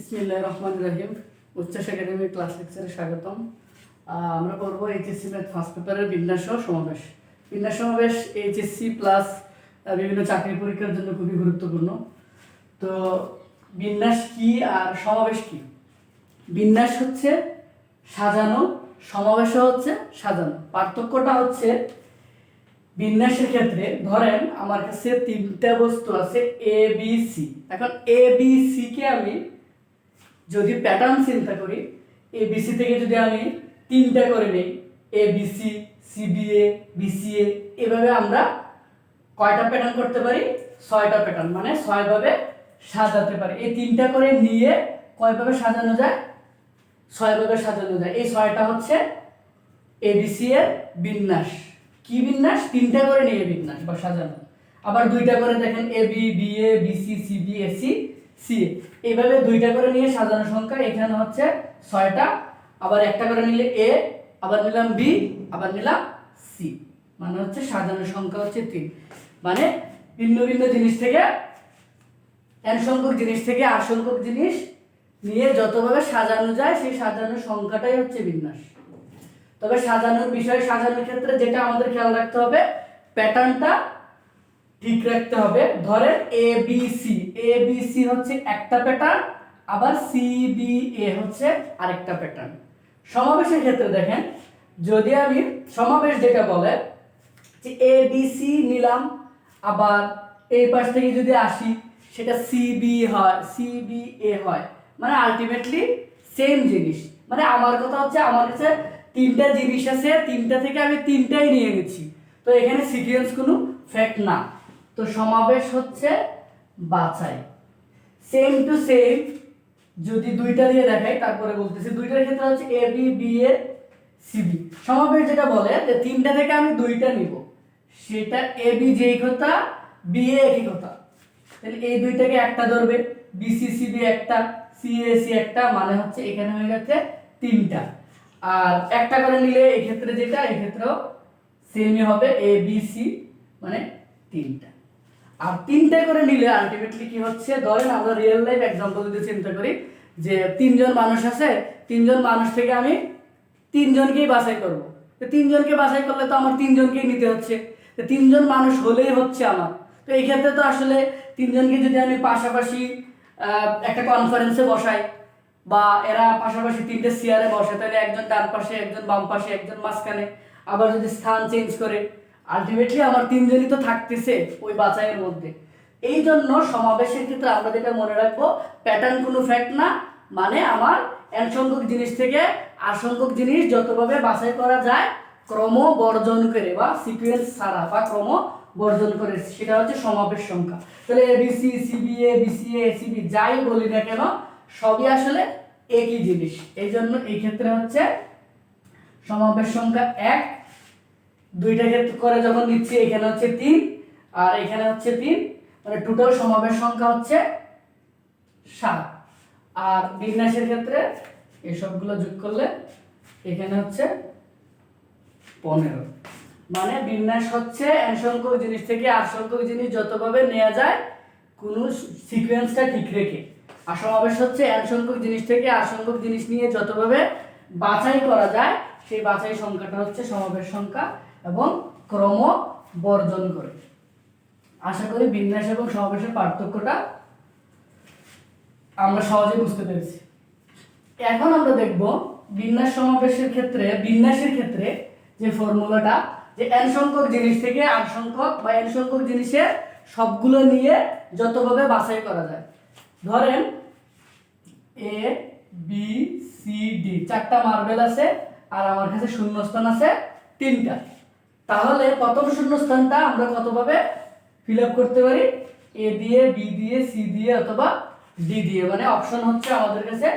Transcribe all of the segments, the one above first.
ইসমিল্লাহ রহমান রহিম। উচ্চাস academy class লেকচারে স্বাগতম। আমরা করব এইচএসসি ম্যাথ ফার্স্ট পেপারের বিন্যাস সমাবেশ। বিন্যাস সমাবেশ এইচএসসি প্লাস বিভিন্ন চাকরি পরীক্ষার জন্য খুবই গুরুত্বপূর্ণ। তো বিন্যাস কি আর সমাবেশ কি? বিন্যাস হচ্ছে সাজানো, সমাবেশ হচ্ছে সাজানো। পার্থক্যটা হচ্ছে বিন্যাসের ক্ষেত্রে, ধরেন আমার কাছে তিনটা বস্তু আছে এ বি সি এখন এ বি সি কে আমি যদি প্যাটার্ন চিন্তা করি এ বি সি থেকে যদি আমি তিনটা করে নিই A B C CBA BCA এভাবে আমরা কয়টা প্যাটার্ন করতে পারি? ছয়টা প্যাটার্ন মানে ছয়ভাবে সাজাতে পারি। এই তিনটা করে নিয়ে কয়ভাবে সাজানো যায়? ছয়ভাবে সাজানো যায়। এই ছয়টা হচ্ছে এবিসি এর বিন্যাস। কি বিন্যাস? তিনটা করে নিয়ে বিন্যাস বা সাজানো। আবার দুইটা করে দেখেন A B B A BC CB AC C. এইভাবে দুইটা করে নিয়ে সাজানো সংখ্যা, এখানে হচ্ছে ছয়টা, আবার একটা করে নিলে এ, আবার নিলাম বি, আবার নিলাম সি। মানে হচ্ছে সাজানো সংখ্যা হচ্ছে তিন। মানে ভিন্ন ভিন্ন জিনিস থেকে, এন সংখ্যক জিনিস থেকে আর সংখ্যক জিনিস নিয়ে যতভাবে সাজানো যায়, সেই সাজানোর সংখ্যাটাই হচ্ছে বিন্যাস। তবে সাজানোর বিষয়, সাজানোর ক্ষেত্রে যেটা আমাদের খেয়াল রাখতে হবে প্যাটার্নটা ঠিক রাখতে হবে। ধরেন A B C A B C হচ্ছে একটা প্যাটার্ন আবার সি বি এ হচ্ছে আরেকটা প্যাটার্ন সমাবেশের ক্ষেত্রে দেখেন, যদি আমি সমাবেশ যেটা বলে যে এ বি সি নিলাম, আবার এই পাশ থেকে যদি আসি, সেটা সি বি হয় সি বি এ হয়। মানে আলটিমেটলি সেম জিনিস। মানে আমার কথা হচ্ছে, আমার কাছে তিনটা জিনিস আছে, তিনটা থেকে আমি তিনটাই নিয়ে গেছি তো এখানে সিকুয়েন্স কোনো ফ্যাক্ট না। তো সমাবেশ হচ্ছে বাছাই। সেম টু সেম যদি দুইটা দিয়ে দেখাই, তারপরে বলতেছি, দুইটার ক্ষেত্রে হচ্ছে A B B A CB সমাবেশ যেটা বলে, যে তিনটা থেকে আমি দুইটা নিব। সেটা এ বি যেই কথা বি এ একই কথা। তাহলে এই দুইটাকে একটা ধরবে বিসিসিবি একটা সিএসি একটা মানে হচ্ছে এখানে হয়ে গেছে তিনটা। আর একটা করে নিলে এই ক্ষেত্রে যেটা এই ক্ষেত্রেও সেমই হবে এ বি সি মানে তিনটা। আর তিনটা করে নিলে আলটিমেটলি কি হচ্ছে? ধরেন আমরা রিয়েল লাইফ এক্সাম্পল যদি চিন্তা করি যে তিনজন মানুষ আছে, তিনজন মানুষ থেকে আমি তিনজনকেই বাছাই করব। তো তিনজনকে বাছাই করলে তো আমার তিনজনকেই নিতে হচ্ছে। তো তিনজন মানুষ হলেই হচ্ছে আমার। তো এই ক্ষেত্রে তো আসলে তিনজনকে যদি আমি পাশাপাশি একটা কনফারেন্সে বসাই বা এরা পাশাপাশি তিনটে চেয়ারে বসে, তাহলে একজন ডান পাশে, একজন বাম পাশে, একজন মাঝখানে। আবার যদি স্থান চেঞ্জ করে আলটিমেটলি আমার তিনজনই তো থাকতেছে ওই বাছাইয়ের মধ্যে। এই জন্য সমাবেশের ক্ষেত্রে আমরা যেটা মনে রাখব প্যাটার্ন কোনো ফ্যাক্ট না মানে আমার সংখ্যক জিনিস থেকে আর সংখ্যক জিনিস যতভাবে বাছাই করা যায়, ক্রম বর্জন করে বা সিকুয়েন্স ছাড়া বা ক্রম বর্জন করে, সেটা হচ্ছে সমাবেশ সংখ্যা। তাহলে এবিসি সিবিএ বিসিএ এসিবি যাই বলি না কেন, সবই আসলে একই জিনিস। এই জন্য এই ক্ষেত্রে হচ্ছে সমাবেশ সংখ্যা এক দুইটা ক্ষেত্রে করে যখন দিচ্ছি, এখানে হচ্ছে তিন আর এখানে হচ্ছে তিন মানে টোটাল সমাবেশ সংখ্যা হচ্ছে সাত। আর বিন্যাসের ক্ষেত্রে এসবগুলো যোগ করলে এখানে হচ্ছে পনেরো। মানে বিন্যাস হচ্ছে সংখ্যক জিনিস থেকে আর সংখ্যক জিনিস যতভাবে নেওয়া যায়, কোনো সিকোয়েন্সটা ঠিক রেখে। আর সমাবেশ হচ্ছে এন সংখ্যক জিনিস থেকে আর সংখ্যক জিনিস নিয়ে যতভাবে বাছাই করা যায়, সেই বাছাই সংখ্যাটা হচ্ছে সমাবেশ সংখ্যা এবং ক্রম বর্জন করে। আশা করি বিন্যাস এবং সমাবেশের পার্থক্যটা আমরা সহজে বুঝতে পেরেছি। এখন আমরা দেখব বিন্যাস সমাবেশের ক্ষেত্রে, বিন্যাসের ক্ষেত্রে যে ফর্মুলাটা, যে এন সংখ্যক জিনিস থেকে আর সংখ্যক বা এন সংখ্যক জিনিসের সবগুলো নিয়ে যতভাবে বাছাই করা যায়। ধরেন এ বি সি ডি চারটা মার্বেল আছে, আর আমার কাছে শূন্যস্থান আছে তিনটা। তাহলে প্রথম শূন্যস্থানটা আমরা কতভাবে ফিল আপ করতে পারি? এ দিয়ে বি দিয়ে সি দিয়ে অথবা ডি দিয়ে। মানে অপশন হচ্ছে আমাদের কাছে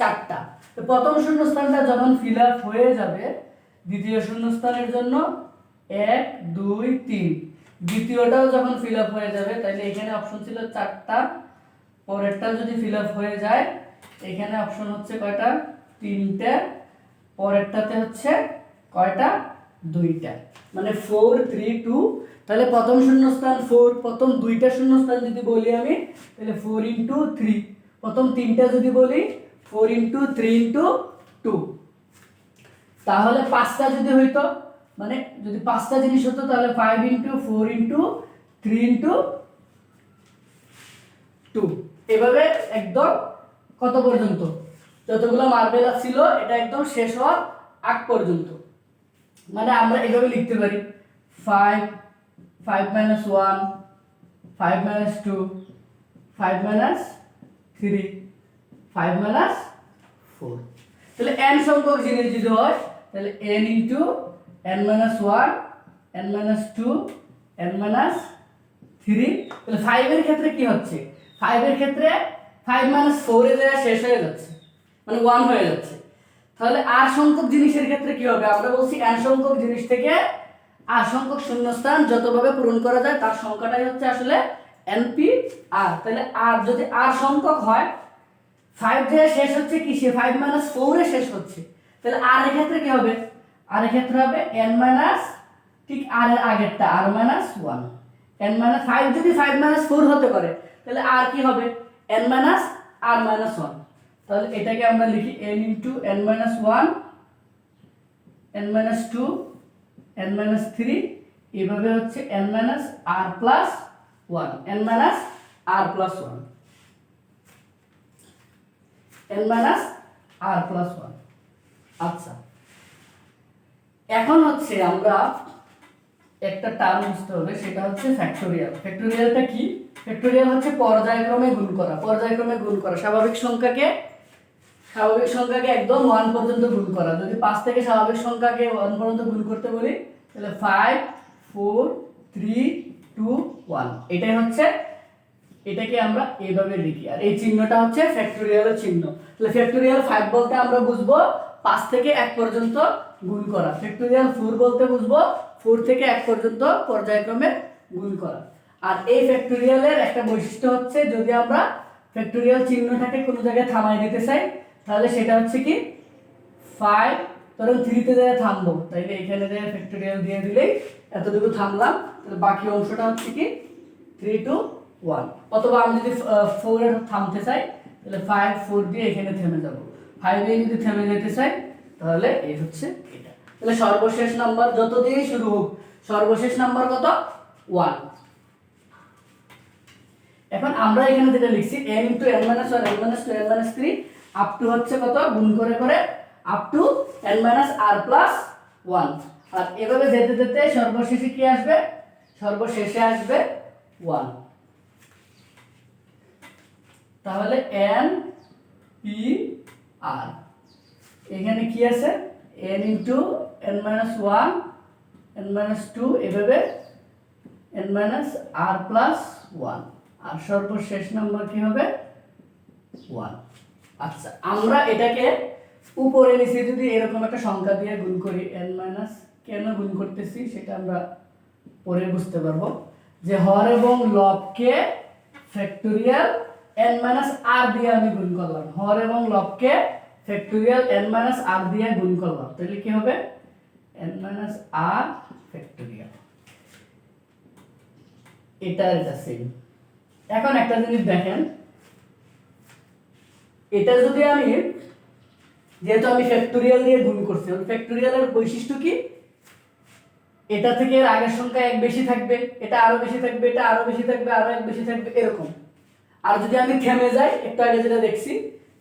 চারটা। তো প্রথম শূন্যস্থানটা যখন ফিল আপ হয়ে যাবে, দ্বিতীয় শূন্যস্থানের জন্য এক, দুই, তিন। দ্বিতীয়টাও যখন ফিল আপ হয়ে যাবে তাহলে এখানে অপশন ছিল চারটা। পরেরটা যদি ফিল আপ হয়ে যায়, এখানে অপশন হচ্ছে কয়টা? তিনটে। পরেরটাতে হচ্ছে কয়টা? দুইটা। মানে ফোর থ্রি টু তাহলে প্রথম শূন্যস্থান ফোর প্রথম দুইটা শূন্যস্থান যদি বলি আমি, তাহলে ফোর ইন্টু থ্রি প্রথম তিনটা যদি বলি four into three into two তাহলে পাঁচটা যদি হইতো মানে যদি পাঁচটা জিনিস হতো, তাহলে five into four into three into two এভাবে একদম কত পর্যন্ত? যতগুলো মার্বেল ছিল, এটা একদম শেষ হওয়ার আগ পর্যন্ত। মানে আমরা এভাবে লিখতে পারি। Five five minus one five minus two five minus three five minus four তাহলে এন সংখ্যক জিনিস যদি হয়, তাহলে n into n minus one n minus two n minus three তাহলে ফাইভের ক্ষেত্রে কি হচ্ছে? ফাইভের ক্ষেত্রে ফাইভ মাইনাস ফোরে দেওয়া শেষ হয়ে যাচ্ছে মানে ওয়ান হয়ে যাচ্ছে। তাহলে আর সংখ্যক জিনিসের ক্ষেত্রে কি হবে? আমরা বলছি এন সংখ্যক জিনিস থেকে আর সংখ্যক শূন্যস্থান যতভাবে পূরণ করা যায়, তার সংখ্যাটাই হচ্ছে আসলে এনপি আর তাহলে আর যদি আর সংখ্যক হয় ফাইভ দিয়ে শেষ হচ্ছে কিসে ফাইভ মাইনাস ফোরে শেষ হচ্ছে। তাহলে আর এর ক্ষেত্রে কি হবে? আর এর ক্ষেত্রে হবে এন মাইনাস ঠিক আর এর আগেরটা r minus one n minus five যদি ফাইভ মাইনাস ফোর হতে পারে, তাহলে আর কি হবে? N minus r minus one তাহলে এটাকে আমরা লিখি n into n minus one n minus two n minus three এভাবে হচ্ছে n minus r plus one n minus r plus one n minus r plus one আচ্ছা এখন হচ্ছে আমরা একটা টার্ম বুঝতে হবে, সেটা হচ্ছে ফ্যাক্টোরিয়াল ফ্যাক্টোরিয়ালটা কি? ফ্যাক্টোরিয়াল হচ্ছে পর্যায়ক্রমে গুণ করা, পর্যায়ক্রমে গুণ করা। স্বাভাবিক সংখ্যাকে স্বাভাবিক সংখ্যাকে একদম ওয়ান পর্যন্ত গুণ করা। যদি পাঁচ থেকে স্বাভাবিক সংখ্যাকে ওয়ান পর্যন্ত গুণ করতে বলি, তাহলে five four three two one এটাই হচ্ছে, এটাকে আমরা এইভাবে লিখি। আর এই চিহ্নটা হচ্ছে ফ্যাক্টোরিয়ালের চিহ্ন। তাহলে ফ্যাক্টোরিয়াল ফাইভ বলতে আমরা বুঝব পাঁচ থেকে এক পর্যন্ত গুণ করা। ফ্যাক্টোরিয়াল ফোর বলতে বুঝব ফোর থেকে এক পর্যন্ত পর্যায়ক্রমে গুণ করা। আর এই ফ্যাক্টোরিয়ালের একটা বৈশিষ্ট্য হচ্ছে, যদি আমরা ফ্যাক্টোরিয়াল চিহ্নটাকে কোনো জায়গায় থামাই দিতে চাই তাহলে সেটা হচ্ছে কি? ফাইভ ধরুন থ্রিতে যায় থামবো। তাইলে এখানে যায় ফ্যাক্টোরিয়াল দিয়ে দিলেই এতটুকু থামলাম। তাহলে বাকি অংশটা হচ্ছে কি? থ্রি টু ওয়ান অথবা আমি যদি ফোরে থামতে চাই, তাহলে ফাইভ ফোর দিয়ে এখানে থেমে যাব। ফাইভে যদি থেমে যেতে চাই, তাহলে এই হচ্ছে এটা। তাহলে সর্বশেষ নাম্বার যত দিয়েই শুরু হোক, সর্বশেষ নাম্বার কত? ওয়ান এখন আমরা এখানে যেটা লিখছি, n into n minus one n minus two n minus three up to হচ্ছে কত? গুণ করে করে up to n minus r plus one আর এভাবে যেতে যেতে সর্বশেষে কি আসবে? সর্বশেষে আসবে ওয়ান তাহলে এন পি আর এখানে কি আছে? N into n minus one n minus two এভাবে n minus r plus one আর সর্বশেষ নাম্বার কি হবে? ওয়ান আচ্ছা আমরা এটাকে উপরে নিচে যদি এরকম একটা সংখ্যা দিয়ে গুণ করি এন মাইনাস কেন গুণ করতেছি সেটা আমরা পরে বুঝতে পারব। যে হর এবং লবকে ফ্যাক্টোরিয়াল এন মাইনাস আর দিয়ে আমি গুণ করলাম। হর এবং লবকে ফ্যাক্টোরিয়াল এন মাইনাস আর দিয়ে গুণ করলাম। তাহলে কি হবে? এন মাইনাস আর ফ্যাক্টোরিয়াল এটা এটা সেম এখন একটা জিনিস দেখেন। এটা যদি আমি, যেহেতু আমি ফ্যাক্টোরিয়াল দিয়ে গুণ করছি ফ্যাক্টোরিয়ালের বৈশিষ্ট্য কি? এটা থেকে এর আগের সংখ্যা এক বেশি থাকবে, এটা আরও বেশি থাকবে, এটা আরও বেশি থাকবে, আরও এক বেশি থাকবে, এরকম। আর যদি আমি থেমে যাই, একটু আগে যেটা দেখছি,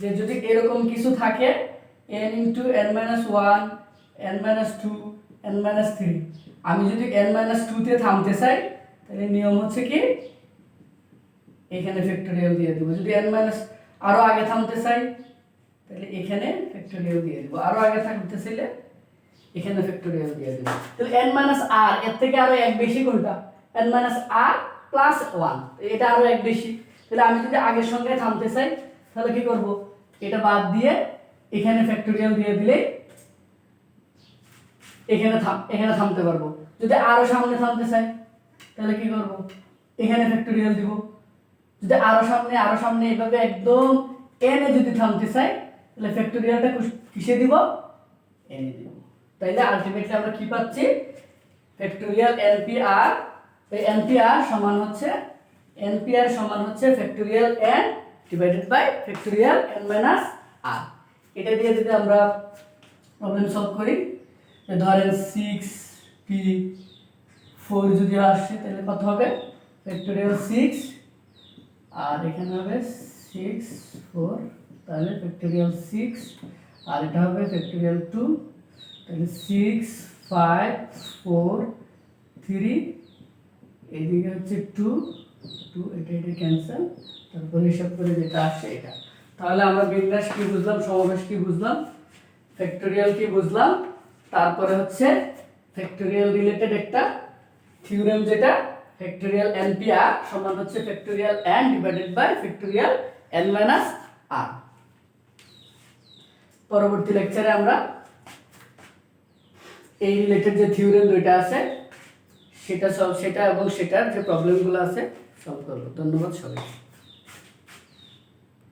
যে যদি এরকম কিছু থাকে n into n minus one n minus two n minus three আমি যদি এন মাইনাস টুতে থামতে চাই, তাহলে নিয়ম হচ্ছে কি? এখানে ফ্যাক্টোরিয়াল দিয়ে দেবো। যদি এন মাইনাস আরও আগে থামতে চাই, তাহলে এখানে ফ্যাক্টোরিয়াল দিয়ে দেবো। আরও আগে থামতে চাইলে এখানে ফ্যাক্টোরিয়াল দিয়ে দেবো। তাহলে এন মাইনাস আর এর থেকে আরও এক বেশি কোনটা n minus r plus one এটা আরও এক বেশি। তাহলে আমি যদি আগের সঙ্গে থামতে চাই, তাহলে কি করব? এটা বাদ দিয়ে এখানে ফ্যাক্টোরিয়াল দিয়ে দিলেই এখানে থাম, এখানে থামতে পারব। যদি আরও সামনে থামতে চাই, তাহলে কি করব? এখানে ফ্যাক্টোরিয়াল দিব। যদি আরও সামনে আরও সামনে এভাবে একদম এনে যদি থামতে চাই, তাহলে ফ্যাক্টোরিয়ালটা কিসে দিব? এনে দিব। তাইলে আলটিমেটলি আমরা কি পাচ্ছি? ফ্যাক্টোরিয়াল এনপিআর এই এনপিআর সমান হচ্ছে এনপিআর সমান হচ্ছে factorial N divided by factorial N minus R এটা দিয়ে যদি আমরা প্রবলেম সলভ করি ধরেন সিক্স পি ফোর যদি আসে, তাহলে কত হবে? ফ্যাক্টোরিয়াল সিক্স আর এখানে হবে সিক্স ফোর তাহলে ফ্যাক্টোরিয়াল সিক্স আর এটা হবে ফ্যাক্টোরিয়াল টু তাহলে সিক্স ফাইভ ফোর থ্রি এদিকে হচ্ছে টু টু এটা এটা ক্যান্সেল তারপরে হিসাব করে যেটা আসে এটা। তাহলে আমরা বিন্যাস কি বুঝলাম, সমাবেশ কি বুঝলাম ফ্যাক্টোরিয়াল কি বুঝলাম, তারপরে হচ্ছে ফ্যাক্টোরিয়াল রিলেটেড একটা থিওরেম যেটা ফ্যাক্টোরিয়াল এন পি আর সমান হচ্ছে factorial N divided by factorial N minus R পরবর্তী লেকচারে আমরা এই রিলেটেড যে থিওরেম দুইটা আছে, সেটা সব সেটা এবং সেটার যে প্রবলেমগুলো আছে সলভ করব। ধন্যবাদ সবাইকে।